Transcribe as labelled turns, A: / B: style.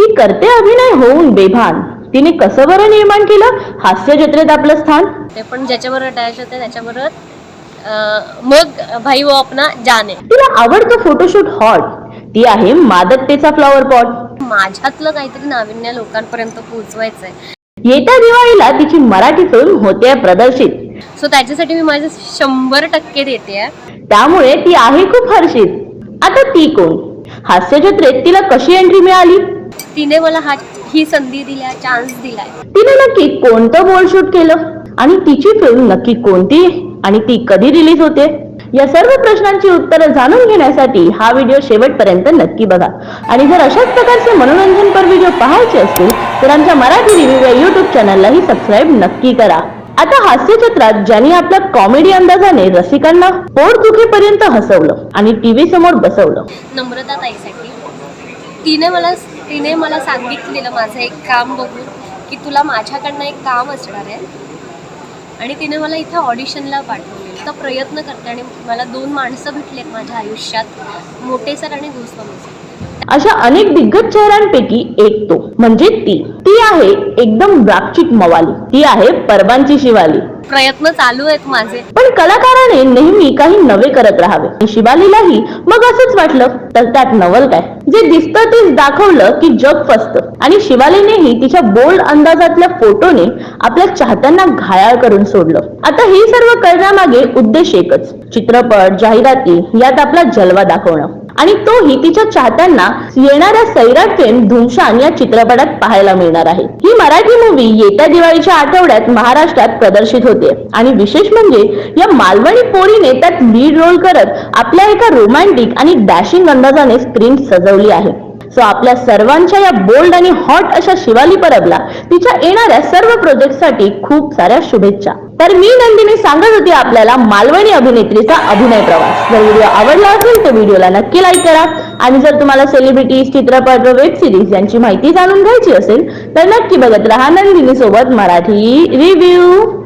A: ती करते अभिनय होऊन बेभान. तिने कसं बरं निर्माण केलं? हास्य जत्रेत आपलं स्थान?
B: ते पण ज्याच्याबरोबर अटॅच होते त्याच्याबरोबर मग भाई वो अपना जाने.
A: तिला आवडतं फोटोशूट हॉट ती आहे मादकतेचा फ्लॉवर पॉट
B: माझ्यातलं काहीतरी नाविन्य लोकांपर्यंत पोहोचवायचं आहे
A: येत्या दिवाळीला तिची मराठी फिल्म होते प्रदर्शित.
B: सो त्याच्यासाठी मी माझे शंभर टक्के देते
A: त्यामुळे ती आहे खूप हर्षित. आता ती कोण? हास्य जत्रेत तिला कशी एंट्री मिळाली?
B: तिने मला हा ही संधी दिल्या चान्स दिलाय.
A: तिने नक्की कोणतं बोल शूट केलं? आणि तिची फिल्म नक्की कोणती? आणि ती कधी रिलीज होते? या सर्व प्रश्नांची उत्तरं जाणून घेण्यासाठी हा व्हिडिओ शेवटपर्यंत नक्की बघा. आणि जर अशाच प्रकारचे मनोरंजनपर व्हिडिओ पाहायचे असतील तर आमच्या मराठी रिव्ह्यू या युट्यूब चॅनललाही सबस्क्राईब नक्की करा. आता हास्यचित्रात ज्यांनी आपल्या कॉमेडी अंदाजाने रसिकांना पोट दुखेपर्यंत हसवलं आणि टीव्ही समोर बसवलं.
B: नम्रता ताईसाठी. तिने मला तिने मला सांगितलेलं माझं एक काम बघून की तुला माझ्याकडनं एक काम असणार आहे. आणि तिने मला इथं ऑडिशनला पाठवलं तर प्रयत्न करते आणि मला दोन माणसं भेटलेत माझ्या आयुष्यात मोठे सर आणि गोस्वामी सर.
A: अशा अनेक दिग्गज चेहऱ्यांपैकी एक तो म्हणजे ती. ती आहे एकदम रापचिक मवाली. ती आहे परबांची शिवाली.
B: प्रयत्न चालू आहेत माझे.
A: पण कलाकाराने नेहमी काही नवे करत राहावे. शिवालीलाही मग असंच वाटलं तर त्यात नवल काय? जे दिसतं तेच दाखवलं की जग फसतं. आणि शिवालीनेही तिच्या बोल्ड अंदाजातल्या फोटोने आपल्या चाहत्यांना घायाळ करून सोडलं. आता हे सर्व करण्यामागे उद्देश एकच चित्रपट जाहिराती यात आपला जलवा दाखवणं. आणि तोही तिच्या चाहत्यांना येणाऱ्या सैराट फेम धुमशान या चित्रपटात पाहायला मिळणार आहे. ही मराठी मूवी येत्या दिवाळीच्या आठवड्यात महाराष्ट्रात प्रदर्शित होते. आणि विशेष म्हणजे या मालवणी पोरीने त्यात लीड रोल करत आपल्या एका रोमॅन्टिक आणि डॅशिंग अंदाजाने स्क्रीन सजवली आहे. सो आपल्या सर्वांच्या या बोल्ड आणि हॉट अशा शिवाली परबला तिच्या येणाऱ्या सर्व प्रोजेक्टसाठी खूप साऱ्या शुभेच्छा. तर मी नंदिनी सांगत होती आपल्याला मालवणी अभिनेत्रीचा अभिनय प्रवास. जर व्हिडिओ आवडला असेल तर व्हिडिओला नक्की लाईक करा. आणि जर तुम्हाला सेलिब्रिटीज चित्रपट व वेब सिरीज यांची माहिती जाणून घ्यायची असेल तर नक्की बघत राहा नंदिनी सोबत मराठी रिव्ह्यू